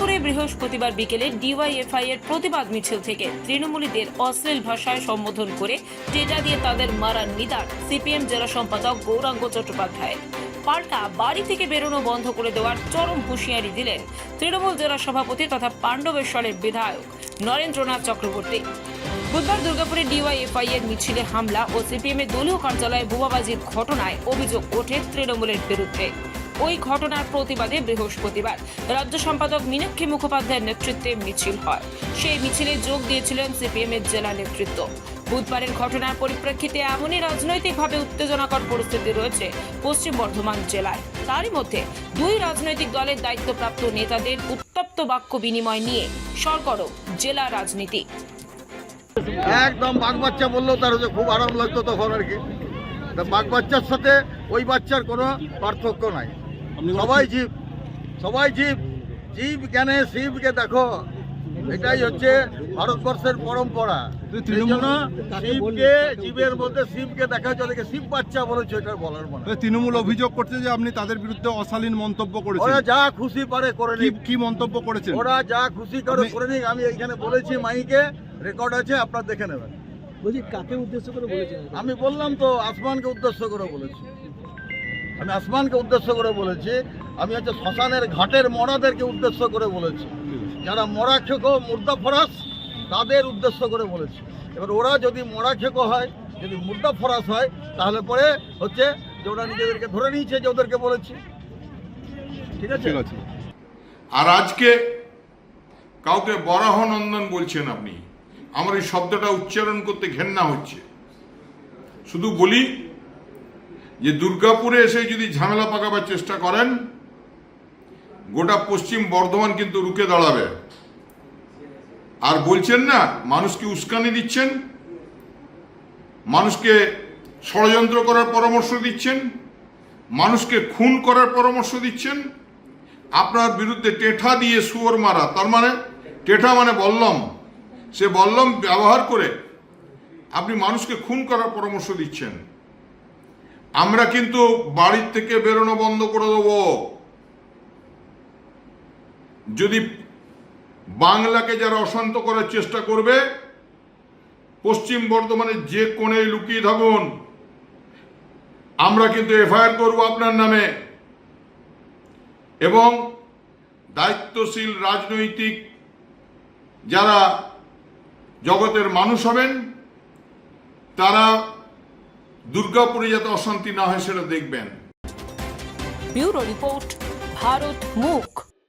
বিকেলে ডিওয়াইএফআই এর প্রতিবাদ মিছিল থেকে তৃণমূলীদের অশ্লীল ভাষায় সম্বোধন করে টেটা দিয়ে তাদের মারার নিদান সিপিএম জেলা সম্পাদক গৌরাঙ্গ চট্টোপাধ্যায়। পাল্টা বাড়ি থেকে বেরোনো বন্ধ করে দেওয়ার চরম হুঁশিয়ারি দিলেন তৃণমূল জেলা সভাপতি তথা পাণ্ডবেশ্বরের বিধায়ক নরেন্দ্রনাথ চক্রবর্তী। বুধবার দুর্গাপুরে ডিওয়াইএফআই এর মিছিলে হামলা ও সিপিএম এর দলীয় কার্যালয়ে বোমাবাজির ঘটনায় অভিযোগ ওঠে তৃণমূলের বিরুদ্ধে। ওই ঘটনার প্রতিবাদে বৃহস্পতিবার রাজ্য সম্পাদক মীনাক্ষী মুখোপাধ্যায়ের নেতৃত্বে মিছিল হয়। সেই মিছিলে যোগ দিয়েছিলেন সিপিএম এর জেলা নেতৃত্ব। বুধবারের ঘটনার পরিপ্রেক্ষিতে এমনই রাজনৈতিকভাবে উত্তেজনাকর পরিস্থিতি রয়েছে পশ্চিম বর্ধমান জেলায়। তারই মধ্যে দুই রাজনৈতিক দলের দায়িত্বপ্রাপ্ত নেতাদের উত্তপ্ত বাক্য বিনিময় নিয়ে সরগরম জেলা রাজনীতি। একদম বাঘ বাচ্চা বললেও তার খুব আরাম লাগতো তখন আর কি। বাঘ বাচ্চার সাথে ওই বাচ্চার কোনো পার্থক্য নাই। সবাই জীব সবাই জীব জীব জ্ঞানে শিবকে দেখো। এটাই হচ্ছে ভারতবর্ষের পরম্পরা। শিবকে জীবের মধ্যে শিবকে দেখা হচ্ছে শিব বাচ্চা বলেছে এটা বলার মনে। তৃণমূল অভিযোগ করছে যে আপনি তাদের বিরুদ্ধে অশালীন মন্তব্য করেছেন। ওরা যা খুশি পারে করে কি নিক। কি মন্তব্য করেছেন? ওরা যা খুশি করে করে নিক। আমি এইখানে বলেছি মাইকে রেকর্ড আছে আপনার দেখে নেবেন। বলছি কাকে উদ্দেশ্য করে বলেছেন? আমি বললাম তো আসমানকে উদ্দেশ্য করে বলেছি। আমি আসমানকে উদ্দেশ্য করে বলেছি, আমি হচ্ছে শ্মশানের ঘাটের মরাদেরকে উদ্দেশ্য করে বলেছি। যারা মরা খেকো, মুর্দা ফরাস, তাদের উদ্দেশ্য করে বলেছি। এবার ওরা যদি মরা খেকো হয়, যদি মুর্দা ফরাস হয়, তাহলে পরে হচ্ছে যে ওরা নিজেদেরকে ধরে নিয়েছে যে ওদেরকে বলেছি। ঠিক আছে? ঠিক আছে। আর আজকে কাউকে বরাহনন্দন বলছেন আপনি। আমার এই শব্দটা উচ্চারণ করতে ঘেন্না হচ্ছে। শুধু বলি যে দুর্গাপুরে এসে যদি ঝামেলা পাকাবার চেষ্টা করেন, গোটা পশ্চিম বর্ধমান কিন্তু রুখে দাঁড়াবে। আর বলছেন না মানুষকে উস্কানি দিচ্ছেন? মানুষকে ষড়যন্ত্র করার পরামর্শ দিচ্ছেন? মানুষকে খুন করার পরামর্শ দিচ্ছেন? আপনার বিরুদ্ধে টেঠা দিয়ে সুয়োর মারা, তার মানে টেঠা মানে বললম। সে বললম ব্যবহার করে আপনি মানুষকে খুন করার পরামর্শ দিচ্ছেন। আমরা কিন্তু বাড়ির থেকে বেরোনো বন্ধ করে দেব। যদি বাংলাকে যারা অশান্ত করার চেষ্টা করবে, পশ্চিম বর্ধমানে যে কোণে লুকিয়ে থাকুন, আমরা কিন্তু এফআইআর করব আপনার নামে। এবং দায়িত্বশীল রাজনৈতিক যারা জগতের মানুষ হবেন, তারা দুর্গাপুরে যাতে অশান্তি না হয় সেটা দেখবেন। ব্যুরো রিপোর্ট ভারত মুখ।